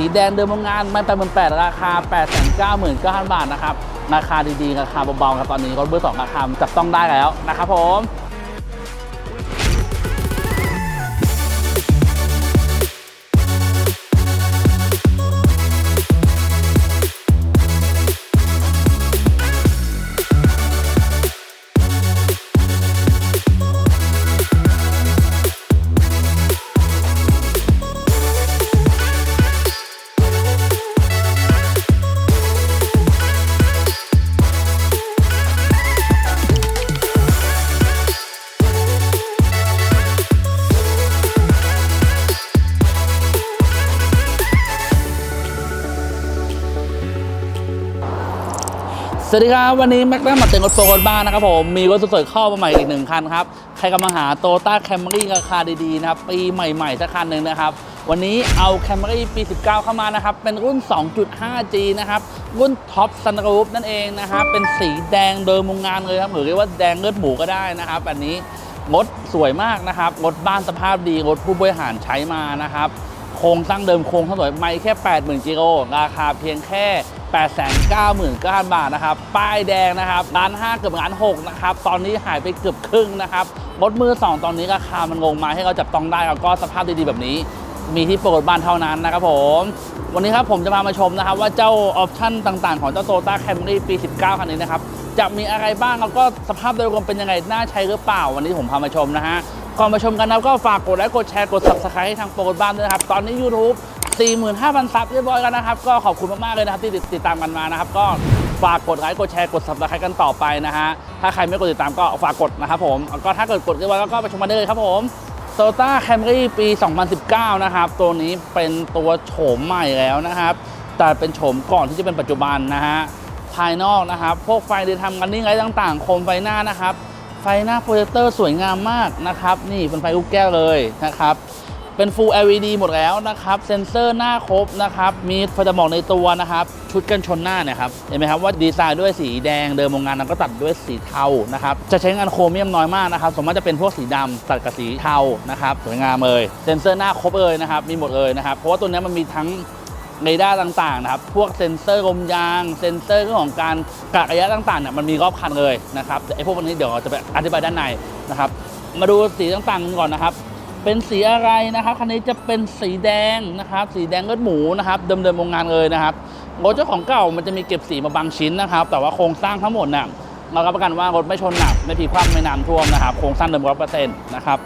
สีแดงเดิมโรงงานไม่ไปหมื่นแปดราคา8 9 9 0 0 0บาทนะครับราคาดีๆราคาเบาๆครับตอนนี้รถเบอร์สองราคาจับต้องได้แล้วนะครับผม สวัสดีครับ วันนี้แม็กซ์ได้มาเต็งรถโฟล์บ้านนะครับผม มีรถสวยๆเข้ามาใหม่อีกหนึ่งคันครับ ใครกำลังหาโตต้าแคมรี่ราคาดีๆนะครับ ปีใหม่ๆสักคันหนึ่งนะครับ วันนี้เอาแคมรี่ปี 19 เข้ามานะครับ เป็นรุ่น 2.5G นะครับ รุ่นท็อปซันรูฟนั่นเองนะครับ เป็นสีแดงเดิมโรงงานเลยครับหรือเรียกว่าแดงเลือดหมูก็ได้นะครับอันนี้รถสวยมากนะครับรถบ้านสภาพดีรถผู้บริหารใช้มานะครับโครงสร้างเดิมโครงสร้างสวยไม่แค่ 80,000กิโลราคาเพียงแค่ 899,000 บาทนะครับ ป้ายแดงนะครับร้าน5เกือบร้าน6นะครับ ตอนนี้หายไปเกือบครึ่งนะครับรถมือ 2 ตอนนี้ราคามันลงมาให้เราจับต้องได้แล้วก็สภาพดีๆแบบนี้ มีที่โปรดบ้านเท่านั้นนะครับผม วันนี้ครับผมจะมามาชมนะครับ ว่าเจ้าออปชั่นต่างๆ ของเจ้าโตต้าแคมรี่ปี 19 คันนี้นะครับจะมีอะไรบ้างแล้วก็สภาพโดยรวมเป็นยังไงน่าใช้หรือเปล่า วันนี้ผมพามาชมนะฮะก่อนมาชมกันนะก็ฝากกดไลค์กดแชร์กด subscribe ให้ทางโปรดบ้านด้วยนะครับ ตอนนี้ YouTube 45,000ซับเรียบร้อยแล้วนะครับ ก็ขอบคุณมากๆเลยนะครับที่ติดตามกันมานะครับ ก็ฝากกดไลค์กดแชร์กด subscribe กันต่อไปนะฮะ ถ้าใครไม่กดติดตามก็ฝากกดนะครับผมก็ถ้าเกิดกดเรียบร้อยแล้วก็ไปชมกันได้เลยครับผมโตต้าแคมรี่ปี 2019 นะครับ ตัวนี้เป็นตัวโฉมใหม่แล้วนะครับ แต่เป็นโฉมก่อนที่จะเป็นปัจจุบันนะฮะ ภายนอกนะครับ พวกไฟเดย์ทำกันนิ่ไรต่างๆ โคมไฟหน้านะครับ ไฟหน้าโปรเจคเตอร์สวยงามมากนะครับ นี่เป็นไฟลูกแก้วเลยนะครับ เป็น Full LED หมดแล้วนะครับ เซ็นเซอร์หน้าครบนะครับ มีไฟจะบอกในตัวนะครับ ชุดกันชนหน้าเนี่ยครับ เห็นไหมครับว่าดีไซน์ด้วยสีแดง เดิมโรงงานนั้นก็ตัดด้วยสีเทานะครับ จะใช้งานโครเมียมน้อยมากนะครับ สมมติจะเป็นพวกสีดำตัดกับสีเทานะครับ สวยงามเลย เซ็นเซอร์หน้าครบเลยนะครับ มีหมดเลยนะครับ เพราะว่าตัวนี้มันมีทั้งเรดาร์ต่างๆนะครับ พวกเซ็นเซอร์ลมยาง เซ็นเซอร์เรื่องของการกะระยะต่างๆเนี่ยมันมีรอบคันเลยนะครับไอ้พวกนี้เดี๋ยวจะไปอธิบายด้านในนะครับ มาดูสีต่างๆกันก่อนนะครับ เป็นสีอะไรนะครับคันนี้จะเป็นสีแดงนะครับ สีแดงเลือดหมูนะครับ เดิมเดิมโรงงานเลยนะครับรถเจ้าของเก่ามันจะมีเก็บสีมาบางชิ้นนะครับ แต่ว่าโครงสร้างทั้งหมดนะ่ะเรารับประกันว่ารถไม่ชนหนักไม่พีคว่ำไม่น้ำท่วมนะครับ โครงสร้างเดิมร้อยเปอร์เซ็นต์นะครับ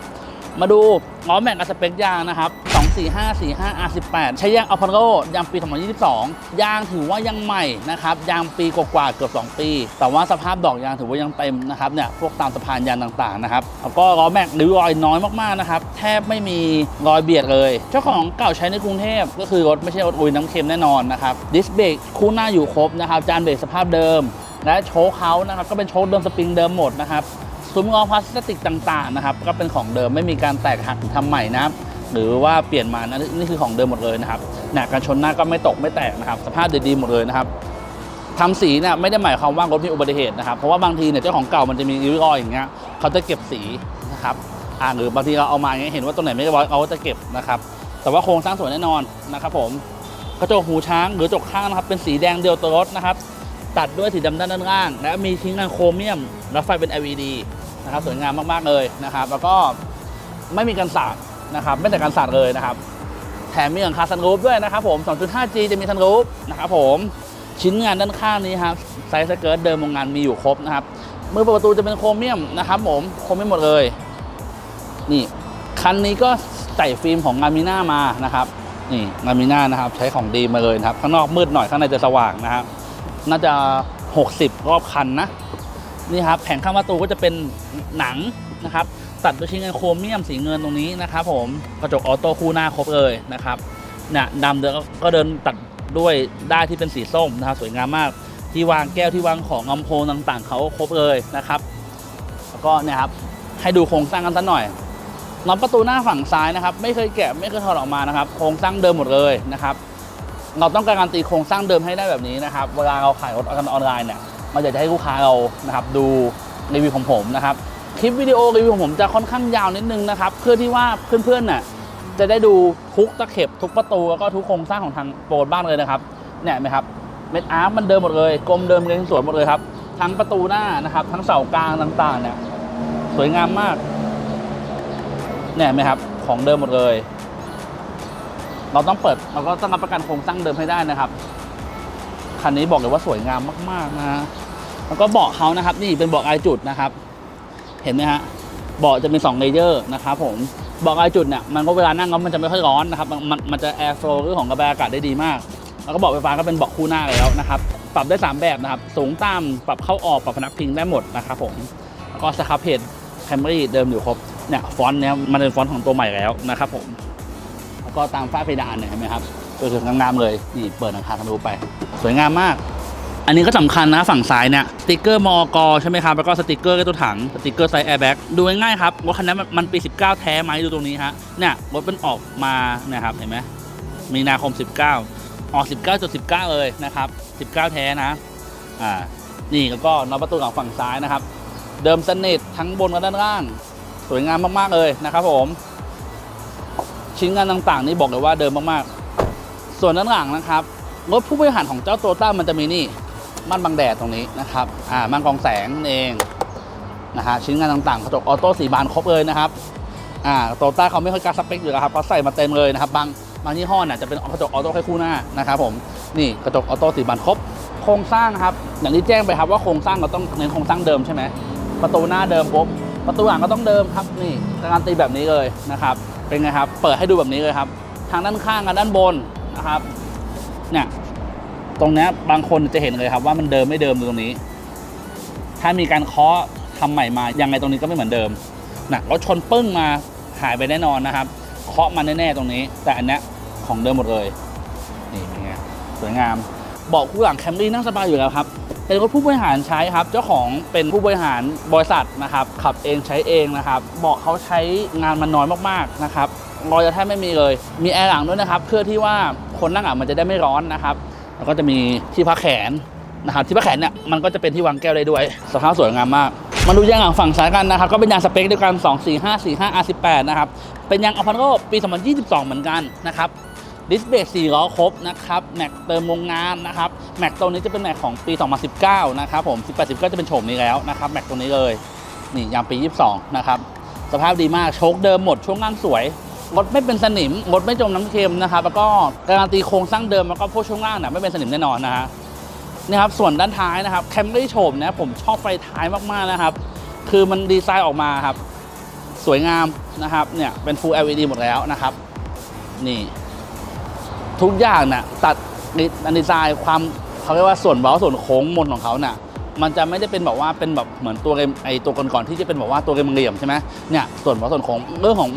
มาดูล้อแม็กกับสเปคยางนะครับ 45 45 R18 ใช้ยางอัลพาโลยางปี 2022 ยางถือว่ายังใหม่นะครับยางปีกว่าเกือบ 2 ปี แต่ว่าสภาพดอกยางถือว่ายังเต็มนะครับเนี่ยพวกตามสะพานยางต่างๆนะครับแล้วก็ล้อแม็กริ้วรอยน้อยมากๆนะครับแทบไม่มีรอยเบียดเลย เจ้าของเก่าใช้ในกรุงเทพก็คือรถไม่ใช่รถอุยน้ำเค็มแน่นอนนะครับดิสเบรกคู่หน้าอยู่ครบนะครับจานเบรกสภาพเดิม และโชคเขานะครับก็เป็นโชคเดิมสปริงเดิมหมดนะครับซุ้มงอพลาสติกต่างๆนะครับก็เป็นของเดิมไม่มีการแตกหักทำใหม่นะครับ หรือว่าเปลี่ยนมานะนี่คือของเดิมหมดเลยนะครับหนักการชนหน้าก็ไม่ตกไม่แตกนะครับ สภาพดีๆหมดเลยนะครับทำสีเนี่ยไม่ได้หมายความว่ารถมีอุบัติเหตุนะครับ เพราะว่าบางทีเนี่ยเจ้าของเก่ามันจะมีริ้วรอยอย่างเงี้ยเขาจะเก็บสีนะครับอ่าหรือบางทีเราเอามาอย่างเงี้ยเห็นว่าตัวไหนไม่เรียบร้อยเขาจะเก็บนะครับ แต่ว่าโครงสร้างสวยแน่นอนนะครับ ผมกระจกหูช้างหรือกระจกข้างนะครับ เป็นสีแดงเดียวตัวรถนะครับ ตัดด้วยสีดำด้านด้านล่าง และมีทิ้งงานโครเมียม และไฟเป็น LED นะครับสวยงามมากๆเลยนะครับ แล้วก็ไม่มีการสาด นะครับไม่แต่การสาดเลยนะครับ แถมมีหลังคาซันรูฟด้วยนะครับผม 2.5G จะมีซันรูฟนะครับผมชิ้นงานด้านข้างนี้ครับไซส์สเกิร์ตเดิมโรงงานมีอยู่ครบนะครับมือเปิดประตูจะเป็นโครเมียมนะครับผมโครเมียมหมดเลย นี่คันนี้ก็ใส่ฟิล์มของงามิน่ามานะครับนี่งามิน่านะครับ ใช้ของดีมาเลยนะครับข้างนอกมืดหน่อยข้างในจะสว่างนะครับน่าจะ 60 รอบคันนะนี่ครับแผงข้างประตูก็จะเป็นหนังนะครับ ตัดด้วยชิ้นงานโครเมียมสีเงินตรงนี้นะครับผมกระจกออโต้คู่หน้าครบเลยนะครับเนี่ยดำเดินก็เดินตัดด้วยได้ที่เป็นสีส้มนะครับสวยงามมาก ที่วางแก้วที่วางของลำโพงต่างๆ เขาครบเลยนะครับ แล้วก็เนี่ยครับให้ดูโครงสร้างกันสักหน่อยน็อตประตูหน้าฝั่งซ้ายนะครับ ไม่เคยแกะไม่เคยถอดออกมานะครับ โครงสร้างเดิมหมดเลยนะครับเราต้องการการตีโครงสร้างเดิมให้ได้แบบนี้นะครับ เวลาเราขายรถกันออนไลน์เนี่ยมันอยากจะให้ลูกค้าเรานะครับ ดูรีวิวของผมนะครับ คลิปวิดีโอรีวิวของผมจะค่อนข้างยาวนิดนึงนะครับ เพื่อที่ว่าเพื่อนๆน่ะจะได้ดูทุกตะเข็บทุกประตูแล้วก็ทุกโครงสร้างของทางโปรดบ้านเลยนะครับเนี่ยไหมครับเม็ดอาร์มมันเดิมหมดเลยกลมเดิมเลยสวยหมดเลยครับ ทั้งประตูหน้านะครับ ทั้งเสากลางต่างๆเนี่ยสวยงามมากเนี่ยไหมครับของเดิมหมดเลย เราต้องเปิดเราก็ต้องรับประกันโครงสร้างเดิมให้ได้นะครับคันนี้บอกเลยว่าสวยงามมากๆนะแล้วก็เบาะเขานะครับ นี่เป็นเบาะลายจุดนะครับ เห็นไหมฮะเบาะจะเป็น2เลเยอร์นะครับผมเบาะลายจุดเนี่ยมันก็เวลานั่งแล้วมันจะไม่ค่อยร้อนนะครับมันมันจะแอร์โฟล์เรื่องของกระบายอากาศได้ดีมาก แล้วก็เบาะไฟฟ้าก็เป็นเบาะคู่หน้าแล้วนะครับปรับได้ 3 แบบนะครับสูงต่ำปรับเข้าออกปรับพนักพิงได้หมดนะครับผมแล้วก็สครับเพจแคมรี่เดิมอยู่ครบเนี่ยฟอนต์เนี่ยมันเป็นฟอนต์ของตัวใหม่แล้วนะครับผมแล้วก็ตามฝ้าเพดานเนี่ยเห็นไหมครับสวยๆงามๆเลยนี่เปิดหลังคาทะลุไป สวยงามมาก อันนี้ก็สำคัญนะฝั่งซ้ายเนี่ยสติกเกอร์มอกใช่ไหมครับแล้วก็สติกเกอร์กตัวถังสติกเกอร์ไซส์แอร์แบ็กดูง่ายๆครับรถคันนี้นมันปี 19 แท้ไหมดูตรงนี้ฮะเนี่ยรถมันออกมานี่ยครับเห็นไหมมีนาคม 19 ออก 19.19 เลยนะครับ 19 แท้นะอ่านี่แล้วก็น็อตประตูหลังฝั่งซ้ายนะครับ เดิมสนิททั้งบนและด้านล่าง สวยงามมากๆเลยนะครับผมชิ้นงานต่างๆ นี่บอกเลยว่าเดิมมากๆ ส่วนด้านหลังนะครับรถผู้บริหารของเจ้าโตต้ามันจะมีนี่ ม่านบังแดดตรงนี้นะครับอ่าม่านกองแสงนั่นเองนะฮะชิ้นงานต่างๆกระจกออโต้สีบานครบเลยนะครับอ่าโตต้าเขาไม่ค่อยการสเปคอยู่แล้วครับเขาใส่มาเต็มเลยนะครับบางบางยี่ห้อเนี่ยจะเป็นกระจกออโต้แค่คู่หน้านะครับผมนี่กระจกออโต้สีบานครบ โครงสร้างครับอย่างที่แจ้งไปครับว่าโครงสร้างเราต้องเน้นโครงสร้างเดิมใช่ไหมประตูหน้าเดิมปุ๊บประตูหลังก็ต้องเดิมครับนี่การตีแบบนี้เลยนะครับเป็นไงครับเปิดให้ดูแบบนี้เลยครับ ทางด้านข้างกับด้านบนนะครับเนี่ย ตรงนี้บางคนจะเห็นเลยครับว่ามันเดิมไม่เดิมตรงนี้ ถ้ามีการเคาะทำใหม่มายังไงตรงนี้ก็ไม่เหมือนเดิมนะรถชนปึ้งมาหายไปแน่นอนนะครับ เคาะมันแน่ๆตรงนี้ แต่อันนี้ของเดิมหมดเลยนี่เป็นไงสวยงามเบาะคู่หลังแคมรี่นั่งสบายอยู่แล้วครับเป็นรถผู้บริหารใช้ครับ เจ้าของเป็นผู้บริหารบริษัทนะครับขับเองใช้เองนะครับเบาะเขาใช้งานมันน้อยมากๆนะครับรอยจะแทบไม่มีเลย มีแอร์หลังด้วยนะครับ เพื่อที่ว่าคนนั่งอะมันจะได้ไม่ร้อนนะครับ แล้วก็จะมีที่พักแขนนะครับที่พักแขนเนี่ยมันก็จะเป็นที่วางแก้วได้ด้วย สภาพสวยงามมาก มาดูยางหลังฝั่งซ้ายกันนะครับ ก็เป็นยางสเปคเดียวกัน 24545 R18 นะครับ เป็นยางอัลพาโรปี 2022 เหมือนกันนะครับดิสเบรก4ล้อครบนะครับแม็กเติมโรงงานนะครับแม็กตัวนี้จะเป็นแม็กของปี 2019 นะครับผม 18 19 จะเป็นโฉมนี้แล้วนะครับแม็กตัวนี้เลยนี่ยางปี 22 นะครับสภาพดีมากโชคเดิมหมดช่วงล่างสวย รถไม่เป็นสนิมรถไม่จมน้ำเค็มนะครับแล้วก็การันตีโครงสร้างเดิมแล้วก็พวกช่วงล่างเนี่ยไม่เป็นสนิมแน่นอนนะฮะนี่ครับส่วนด้านท้ายนะครับแคมรี่โฉมนะผมชอบไฟท้ายมากๆนะครับ คือมันดีไซน์ออกมาครับ สวยงามนะครับเนี่ยเป็น Full LED หมดแล้วนะครับ นี่ ทุกอย่างน่ะตัดดีไซน์ความเขาเรียกว่าส่วนเว้าส่วนโค้งมนของเขาน่ะมันจะไม่ได้เป็นแบบว่าเป็นแบบเหมือนตัวเกมไอตัวก่อนๆที่จะเป็นแบบว่าตัวเกมเหลี่ยมใช่ไหมเนี่ยส่วนเว้าส่วนโค้งเรื่องของ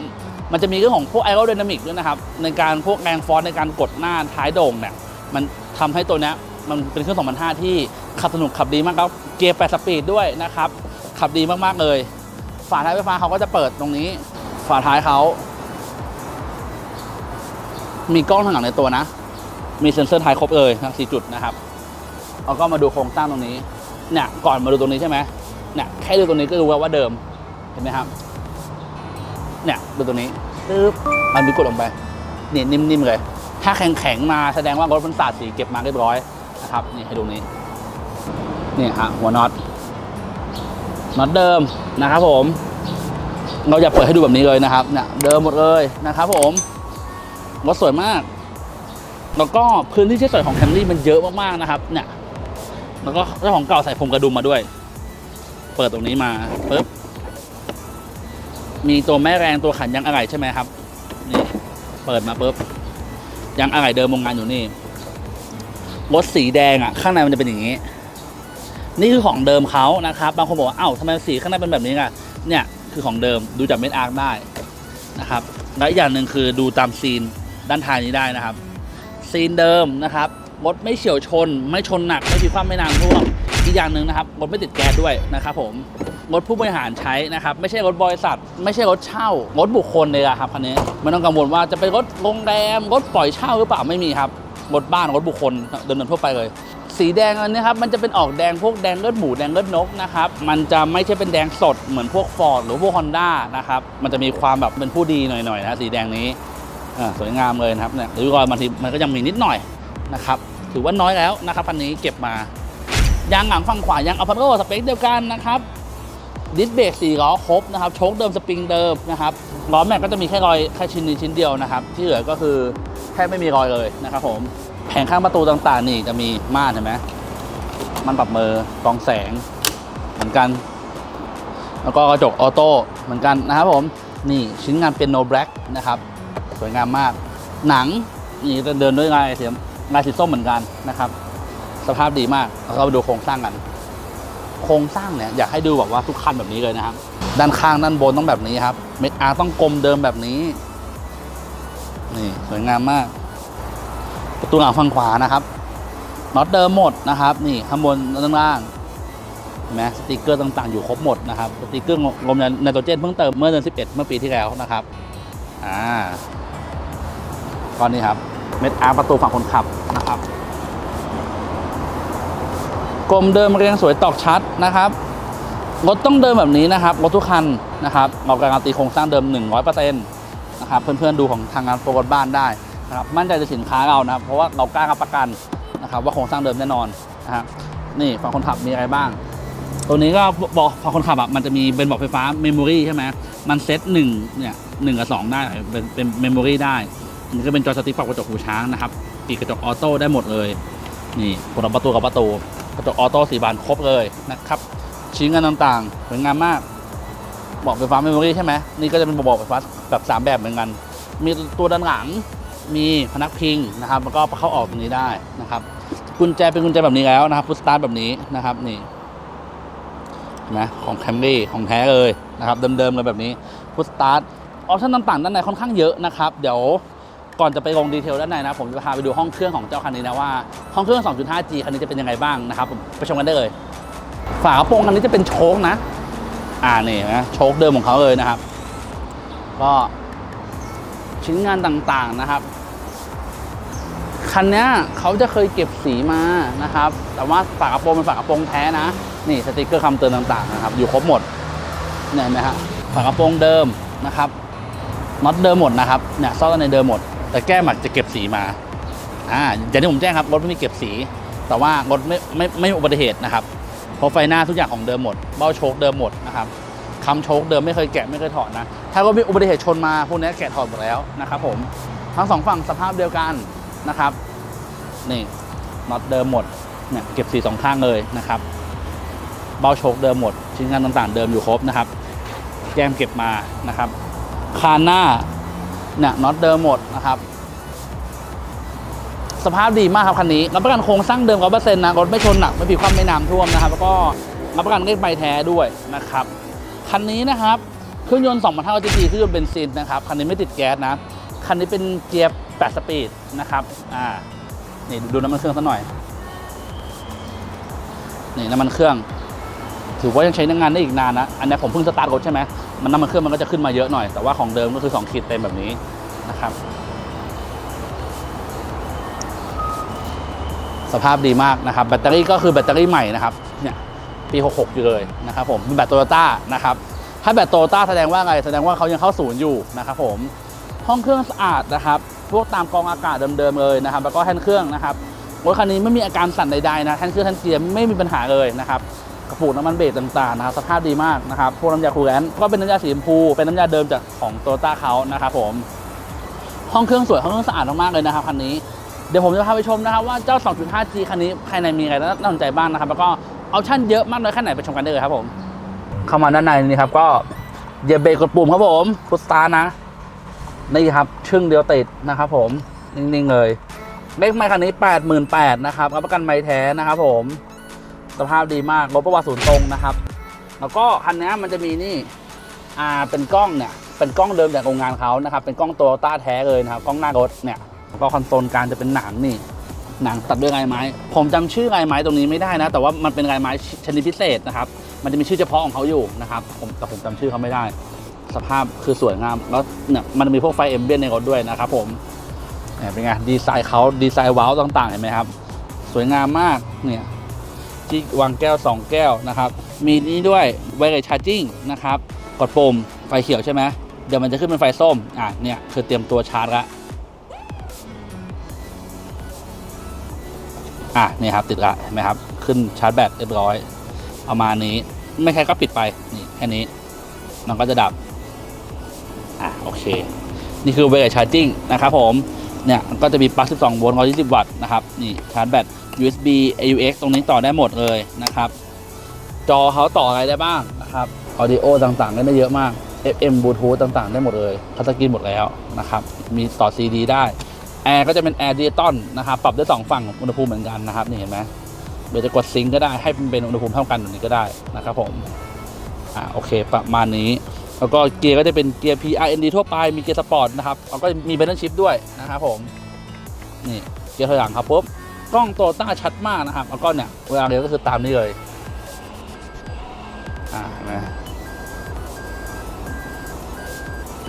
มันจะมีเรื่องของพวกไอโรไดนามิกด้วยนะครับ ในการพวกแรงฟอร์สในการกดหน้าท้ายโด่งเนี่ย มันทำให้ตัวนี้มันเป็นเครื่อง 2005 ที่ขับสนุกขับดีมากแล้วเกียร์ 8 สปีดด้วยนะครับ ขับดีมากๆเลย ฝาท้ายไฟฟ้าเขาก็จะเปิดตรงนี้ ฝาท้ายเขา มีกล้องทางหลังในตัวนะ มีเซ็นเซอร์ท้ายครบเลยทั้งสี่จุดนะครับแล้วก็มาดูโครงสร้างตรงนี้ เนี่ย ก่อนมาดูตรงนี้ใช่ไหมเนี่ย แค่ดูตรงนี้ก็รู้แล้วว่าเดิม เห็นไหมครับ เนี่ย ดูตรงนี้ ปึ๊บมันมีกดลงไปเนี่ยนิ่มๆเลย ถ้าแข็งๆมาแสดงว่ารถมันสาดสีเก็บมาเรียบร้อยนะครับนี่ให้ดูนี้นี่ฮะหัวน็อตน็อตเดิมนะครับผม เราจะเปิดให้ดูแบบนี้เลยนะครับเนี่ยเดิมหมดเลยนะครับผมรถสวยมาก แล้วก็พื้นที่ใช้สอยของแคมรี่มันเยอะมากๆนะครับ เนี่ย แล้วก็เจ้าของเก่าใส่พรมกระดุมมาด้วย เปิดตรงนี้มาปึ๊บ มีตัวแม่แรงตัวขันยางอะไหล่ใช่ไหมครับ นี่ เปิดมาปุ๊บยางอะไหล่เดิมโรงงานอยู่นี่ รถสีแดงอะ ข้างในมันจะเป็นอย่างนี้ นี่คือของเดิมเขานะครับ บางคนบอกว่าเอ้าทำไมสีข้างในเป็นแบบนี้อะ เนี่ยคือของเดิมดูจากเม็ดอาร์คได้นะครับ และอีกอย่างหนึ่งคือดูตามซีนด้านท้ายนี้ได้นะครับ ซีนเดิมนะครับรถไม่เฉียวชน ไม่ชนหนักไม่มีความไม่นางท่วม อีกอย่างหนึ่งนะครับรถไม่ติดแก๊สด้วยนะครับผมรถผู้บริหารใช้นะครับ ไม่ใช่รถบริษัท ไม่ใช่รถเช่ารถบุคคลเลยอะครับคันนี้ไม่ต้องกังวลว่าจะเป็นรถโรงแรมรถปล่อยเช่าหรือเปล่าไม่มีครับรถบ้านรถบุคคลเดินๆทั่วไปเลย สีแดงอันนี้ครับมันจะเป็นออกแดงพวกแดงเลือดหมูแดงเลือดนกนะครับมันจะไม่ใช่เป็นแดงสดเหมือนพวกฟอร์ดหรือพวกฮอนด้านะครับมันจะมีความแบบเป็นผู้ดีหน่อยๆนะสีแดงนี้สวยงามเลยนะครับเนี่ยริ้วรอยบางทีมันก็ยังมีนิดหน่อยนะครับถือว่าน้อยแล้วนะครับคันนี้เก็บมา ยางหลังฝั่งขวายางอัลพาโรสเปคเดียวกันนะครับดิสเบรกสี่ล้อครบนะครับโชคเดิมสปริงเดิมนะครับล้อแม็กก็จะมีแค่รอยแค่ชิ้นนี้ชิ้นเดียวนะครับ ที่เหลือก็คือแทบไม่มีรอยเลยนะครับผมแผงข้างประตูต่างๆ นี่จะมีม่านเห็นไหมมันปรับมือกองแสงเหมือนกัน แล้วก็กระจกออโต้เหมือนกันนะครับผมนี่ชิ้นงานเป็นโนแบล็กนะครับสวยงามมากหนังนี่จะเดินด้วยลายเสียมลายสีส้มเหมือนกันนะครับ สภาพดีมากแล้วก็มาดูโครงสร้างกัน โครงสร้างเนี่ยอยากให้ดูแบบว่าทุกคันแบบนี้เลยนะครับ ด้านข้างด้านบนต้องแบบนี้ครับ เม็ดอาร์ต้องกลมเดิมแบบนี้ นี่สวยงามมาก ประตูหลังฝั่งขวานะครับน็อตเดิมหมดนะครับ นี่ข้างบนด้านล่างเห็นไหมสติกเกอร์ต่างๆอยู่ครบหมดนะครับสติกเกอร์ลมไนโตรเจนเพิ่งเติมเมื่อเดือน11 เมื่อปีที่แล้วนะครับอ่าก้อนนี้ครับ เม็ดอาร์ประตูฝั่งคนขับนะครับ กลมเดิมเรียงสวยตอกชัดนะครับรถต้องเดิมแบบนี้นะครับรถทุกคันนะครับเราการันตีโครงสร้างเดิม 100%นะครับเพื่อนๆดูของทางงานโปรโมทบ้านได้นะครับมั่นใจในสินค้าเรานะครับ เพราะว่าเรากล้ารับประกันนะครับ ว่าโครงสร้างเดิมแน่นอนนะครับนี่ฝั่งคนขับมีอะไรบ้าง ตัวนี้ก็บอกฝั่งคนขับอะมันจะมีเป็นบอกไฟฟ้าเมมโมรีใช่ไหมมันเซตหนึ่งเนี่ยหนึ่งกับสองได้เป็นเป็นเมมโมรีได้อันก็เป็นจอสติ๊กปรับกระจกหูช้างนะครับปีกกระจกออโต้ได้หมดเลยนี่ปรับประตูกับประตู กระจกออโต้สีบานครบเลยนะครับชิ้นงานต่างๆสวยงามมากบอกไฟฟ้าเมมโมรี่ใช่ไหมนี่ก็จะเป็นบอกไฟฟ้าแบบสามแบบเหมือนกัน มีตัวด้านหลังมีพนักพิงนะครับแล้วก็เข้าออกตรงนี้ได้นะครับกุญแจเป็นกุญแจแบบนี้แล้วนะครับฟุตสตาร์ทแบบนี้นะครับนี่เห็นไหมของแคมรี่ของแท้เลยนะครับเดิมๆเลยแบบนี้ฟุตสตาร์ทออปชั่นต่างๆด้านในค่อนข้างเยอะนะครับ เดี๋ยว ก่อนจะไปลงดีเทลด้านในนะผมจะพาไปดูห้องเครื่องของเจ้าคันนี้นะว่าห้องเครื่อง 2.5G คันนี้จะเป็นยังไงบ้างนะครับผมไปชมกันได้เลย ฝากระโปรงคันนี้จะเป็นโชคนะ อ่านี่นะโชคเดิมของเขาเลยนะครับ ก็ชิ้นงานต่างๆนะครับคันนี้เขาจะเคยเก็บสีมานะครับ แต่ว่าฝากระโปรงเป็นฝากระโปรงแท้นะ นี่สติกเกอร์คำเตือนต่างๆนะครับ อยู่ครบหมดเนี่ยเห็นไหมฮะฝากระโปรงเดิมนะครับน็อตเดิมหมดนะครับเนี่ยซ่อนในเดิมหมด แต่แก้มอาจจะเก็บสีมาอ่าอย่างที่ผมแจ้งครับรถไม่มีเก็บสี แต่ว่ารถไม่ไม่ไม่อุบัติเหตุนะครับเพราะไฟหน้าทุกอย่างของเดิมหมด เบ้าโชคเดิมหมดนะครับคำโชคเดิมไม่เคยแกะไม่เคยถอดนะ ถ้ารถมีอุบัติเหตุชนมาพวกนี้แกะถอดหมดแล้วนะครับผมทั้งสองฝั่งสภาพเดียวกันนะครับนี่น็อตเดิมหมดเนี่ยเก็บสีสองข้างเลยนะครับ เบ้าโชคเดิมหมดชิ้นงานต่างๆ เดิมอยู่ครบนะครับแก้มเก็บมานะครับคานหน้า เนี่ยน็อตเดิมหมดนะครับสภาพดีมากครับคันนี้รับประกันโครงสร้างเดิมร้อยเปอร์เซ็นต์นะรถไม่ชนหนักไม่ผิดความไม่น้ำท่วมนะครับ แล้วก็รับประกันเลขใบแท้ด้วยนะครับคันนี้นะครับเครื่องยนต์2 5 0 0 GT เครื่องยนต์เบนซินนะครับคันนี้ไม่ติดแก๊สนะคันนี้เป็นเกียร์8สปีดนะครับอ่านี่ดูน้ำมันเครื่องซะหน่อยนี่น้ำมันเครื่อง ถือว่ายังใช้งานได้อีกนานนะอันนี้ผมเพิ่งสตาร์ทรถใช่ไหม มันน้ำมันเครื่องมันก็จะขึ้นมาเยอะหน่อย แต่ว่าของเดิมก็คือ 2 ขีดเต็มแบบนี้นะครับ สภาพดีมากนะครับ แบตเตอรี่ก็คือแบตเตอรี่ใหม่นะครับเนี่ยปี 66 อยู่เลยนะครับผมเป็นแบตโตโยต้านะครับ ถ้าแบตโตโยต้าแสดงว่าไง แสดงว่าเขายังเข้าศูนย์อยู่นะครับผมห้องเครื่องสะอาดนะครับพวกตามกรองอากาศเดิมๆเลยนะครับ แล้วก็แท่นเครื่องนะครับรถคันนี้ไม่มีอาการสั่นใดๆนะแท่นเครื่องแท่นเกียร์ไม่มีปัญหาเลยนะครับ กระปุกน้ำมันเบรกต่างๆนะครับสภาพดีมากนะครับพวกน้ำยาคูแลนก็เป็นน้ำยาสีชมพูเป็นน้ำยาเดิมจากของโตโยต้าเขานะครับผม ห้องเครื่องสวยห้องเครื่องสะอาดมากๆเลยนะครับคันนี้เดี๋ยวผมจะพาไปชมนะครับว่าเจ้า 2.5G คันนี้ภายในมีอะไรน่าสนใจบ้างนะครับ แล้วก็ออปชั่นเยอะมากน้อยแค่ไหนไปชมกันได้เลยครับผม เข้ามาด้านในนี่ครับ ก็เหยียบเบรกกดปุ่มครับผมพุทสตาร์นะ นี่ครับชึ่งเดียวติดนะครับผม นิ่งๆเลยเลขไมค์คันนี้ 88,000นะครับรับประกันไมค์แท้นะครับผม สภาพดีมากรถประวัติศูนย์ตรงนะครับ แล้วก็คันนี้มันจะมีนี่อ่าเป็นกล้องเนี่ยเป็นกล้องเดิมจากโรงงานเขานะครับ เป็นกล้องตโยต้าแท้เลยนะครับ กล้องหน้ารถเนี่ยก็คอนโซลกางจะเป็นหนังนี่ หนังตัดด้วยลายไม้ ผมจำชื่อลายไม้ตรงนี้ไม่ได้นะ แต่ว่ามันเป็นลายไม้ชนิดพิเศษนะครับ มันจะมีชื่อเฉพาะของเขาอยู่นะครับ ผมแต่ผมจำชื่อเขาไม่ได้ สภาพคือสวยงาม แล้วเนี่ยมันมีพวกไฟเอ็มเบียนในรถด้วยนะครับผมเนี่ยเป็นไงดีไซน์เขาดีไซน์ว้าวต่างๆเห็นไหมครับ สวยงามมากเนี่ย ที่วางแก้ว 2 แก้วนะครับ มีนี้ด้วยไวเลสชาร์จิ่งนะครับ กดปุ่มไฟเขียวใช่ไหมเดี๋ยวมันจะขึ้นเป็นไฟส้ม อะ เนี่ยคือเตรียมตัวชาร์จละอะ นี่ครับติดละเห็นไหมครับ ขึ้นชาร์จแบตเรียบร้อย เอามานี้ ไม่ใครก็ปิดไป นี่แค่นี้ มันก็จะดับ อะ โอเค นี่คือไวลชาร์จิ่งนะครับผม เนี่ยก็จะมีปลั๊ก 12 โวลต์120 วัตต์นะครับนี่ชาร์จแบต USB AUX ตรงนี้ต่อได้หมดเลยนะครับ จอเขาต่ออะไรได้บ้างนะครับออดิโอต่างๆ ได้ไม่เยอะมาก FM Bluetooth ต่างๆ ได้หมดเลยคัสกินหมดแล้วนะครับ มีต่อ CD ได้ แอร์ก็จะเป็นแอร์ดิจิตอลนะครับ ปรับได้สองฝั่งอุณหภูมิเหมือนกันนะครับ นี่เห็นไหมเดี๋ยวจะกดซิงค์ก็ได้ให้มันเป็นอุณหภูมิเท่ากันแบบนี้ก็ได้นะครับผม อ่าโอเคประมาณนี้ แล้วก็เกียร์ก็จะเป็นเกียร์ PRND ทั่วไปมีเกียร์สปอร์ตนะครับแล้วก็มีเบนชิปด้วยนะครับผมนี่เกียร์ถอยหลังครับปุ๊บกล้องโตต้าชัดมากนะครับแล้วก็เนี่ยเวลาเลี้ยวก็คือตามนี้เลยอ่านไหม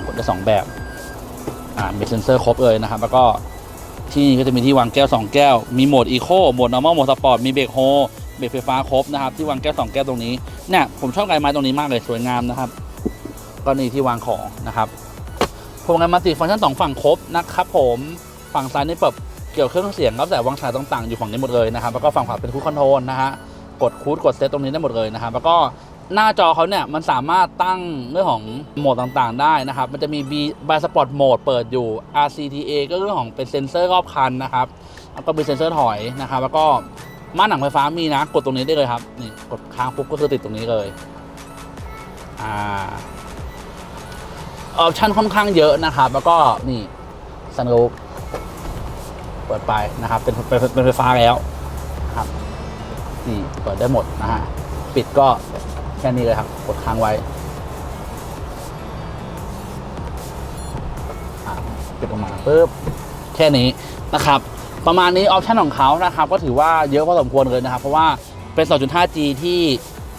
กดได้สองแบบอ่ามีเซ็นเซอร์ครบเลยนะครับ แล้วก็ที่นี่ก็จะมีที่วางแก้ว 2 แก้ว มีโหมดอีโคโหมด normal โหมดสปอร์ต มีเบรกโฮ เบรกไฟฟ้าครบนะครับ ที่วางแก้ว 2 แก้วตรงนี้ เนี่ย ผมชอบลายไม้ตรงนี้มากเลย สวยงามนะครับ ก็นี่ที่วางของนะครับพวงมาลัยมัลติฟังก์ชันสองฝั่งครบนะครับผมฝั่งซ้ายนี่แบบเกี่ยวเครื่องเสียงครับแต่วางสายต่างๆอยู่ฝั่งนี้หมดเลยนะครับแล้วก็ฝั่งขวาเป็นคูดคอนโทรลนะฮะกดคูดกดเซตตรงนี้ได้หมดเลยนะครับแล้วก็หน้าจอเขาเนี่ยมันสามารถตั้งเรื่องของโหมดต่างๆ ได้นะครับ มันจะมี B b y Sport Mode เปิดอยู่ RCTA ก็เรื่องของเป็นเซ็นเซอร์รอบคันนะครับ แล้วก็มีเซ็นเซอร์ถอยนะครับ แล้วก็ม่านหนังไฟฟ้ามีนะ กดตรงนี้ได้เลยครับ นี่กดค้างปุ๊บก็คือติดตรงนี้เลย อ่า ออปชันค่อนข้างเยอะนะครับ แล้วก็นี่ซันรูฟเปิดไปนะครับ เป็นเป็นไฟฟ้าแล้วนะครับนี่เปิดได้หมดนะฮะปิดก็แค่นี้เลยครับกดค้างไว้ปิดออกมาปุ๊บแค่นี้นะครับประมาณนี้ออปชันของเขานะครับก็ถือว่าเยอะพอสมควรเลยนะครับ เพราะว่าเป็น 2.5G ที่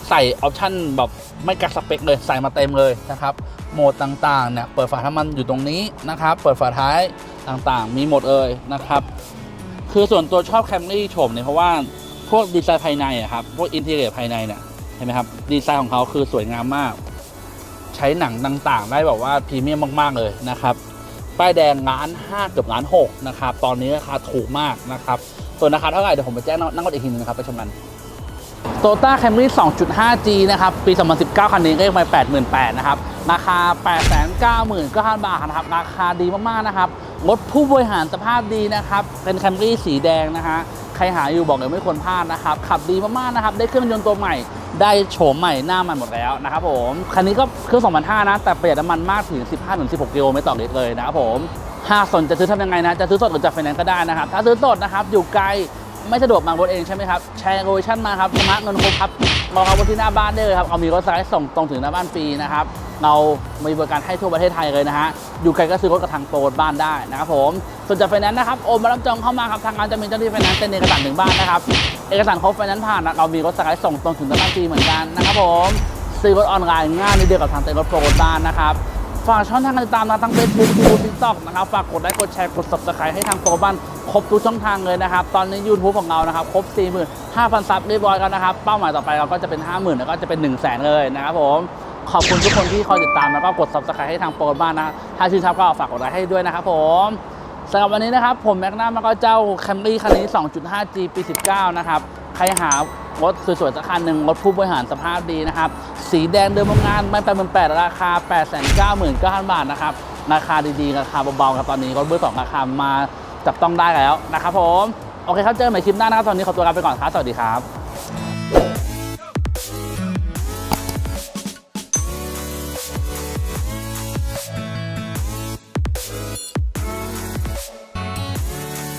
ใส่ออปชันแบบ ไม่กักสเปคเลยใส่มาเต็มเลยนะครับโหมดต่างๆเนี่ยเปิดฝาท้ายมันอยู่ตรงนี้นะครับ เปิดฝาท้ายต่างๆ มีหมดเลยนะครับ คือส่วนตัวชอบแคมรี่โฉมเนี่ยเพราะว่าพวกดีไซน์ภายในอะครับพวกอินเทอร์เน็ตภายในเนี่ยเห็นไหมครับดีไซน์ของเขาคือสวยงามมาก ใช้หนังต่างๆ ได้แบบว่าพรีเมียมมากๆเลยนะครับป้ายแดงล้านห้าเกือบล้านหกนะครับตอนนี้ราคาถูกมากนะครับส่วนราคาเท่าไหร่เดี๋ยวผมไปแจ้งนั่งรถอีกทีนึงนะครับไปชมกัน โตต้าแคมรี่ 2.5G นะครับ ปี 2019 คันนี้ก็ยังไป 88,000นะครับ ราคา 899,000 บาทนะครับ ราคาดีมากๆ นะครับ รถผู้บริหารสภาพดีนะครับ เป็นแคมรี่สีแดงนะฮะ ใครหาอยู่บอกเลยไม่ควรพลาดนะครับ ขับดีมากๆ นะครับ ได้เครื่องยนต์ตัวใหม่ ได้โฉมใหม่หน้ามันหมดแล้วนะครับผม คันนี้ก็เครื่อง 2,500นะ แต่ประหยัดน้ำมันมากถึง 15-16 กิโลเมตรต่อลิตรเลยนะครับผมหากสนจะซื้อทำยังไงนะ จะซื้อสดหรือจะไฟแนนซ์ก็ได้นะครับ ถ้าซื้อสดนะครับ อยู่ไกล ไม่สะดวกบารถเองใช่ไหมครับแชร์โลเคชั่นมาครับชำระเงินครบครับรอเอาไว้ที่หน้าบ้านได้เลยครับเอามีรถสไลด์ส่งตรงถึงหน้าบ้านฟรีนะครับเรามีบริการให้ทั่วประเทศไทยเลยนะฮะอยู่ไกลก็ซื้อรถกับทางโปรบ้านได้นะครับผมส่วนจะไฟแนนซ์นะครับโอนมารับจองเข้ามาครับทางงานจะมีเจ้าหน้าที่ไฟแนนซ์เป็นเอกสารถึงบ้านนะครับเอกสารครบไฟแนนซ์ผ่านเรามีรถสไลด์ส่งตรงถึงหน้าบ้านฟรีเหมือนกันนะครับผมซื้อรถออนไลน์ง่ายนิดเดียวกับทางเต็นท์รถโปรบ้านนะครับ ฝากช่องทางการติดตามนะทั้ง Facebook ยูทูบทิกตอกนะครับ ฝากกดไลค์กดแชร์กด subscribe ให้ทางโปรบ้านครบทุกช่องทางเลยนะครับ ตอนนี้ YouTube ของเรานะครับ ครบ 45,000 ซับเรียบร้อยแล้วนะครับ เป้าหมายต่อไปเราก็จะเป็น 50,000 แล้วก็จะเป็น 1 0 0 0 0แเลยนะครับผมขอบคุณทุกคนที่คอยติดตามแล้วก็กด subscribe ให้ทางโปรบ้านนะ ถ้าชื่นชอบก็ฝากกดไลค์ให้ด้วยนะครับผมสำหรับวันนี้นะครับผมแม็กนัมแล้วก็เจ้า Camry คันนี้ 2.5G ปี 19 นะครับ ใครหา รถสวยๆสักคันหนึ่งรถผู้บริหารสภาพดีนะครับ สีแดงเดิมโรงงานไม่แปดหมื่นแปดราคา8 9 9 9 0 0 0 บาทนะครับ ราคาดีๆ ราคาเบาๆครับตอนนี้รถเบอร์สองราคามาจับต้องได้แล้วนะครับผม โอเคครับเจอกันใหม่คลิปหน้านะครับ ตอนนี้ขอตัวลาไปก่อนครับ สวัสดีครับ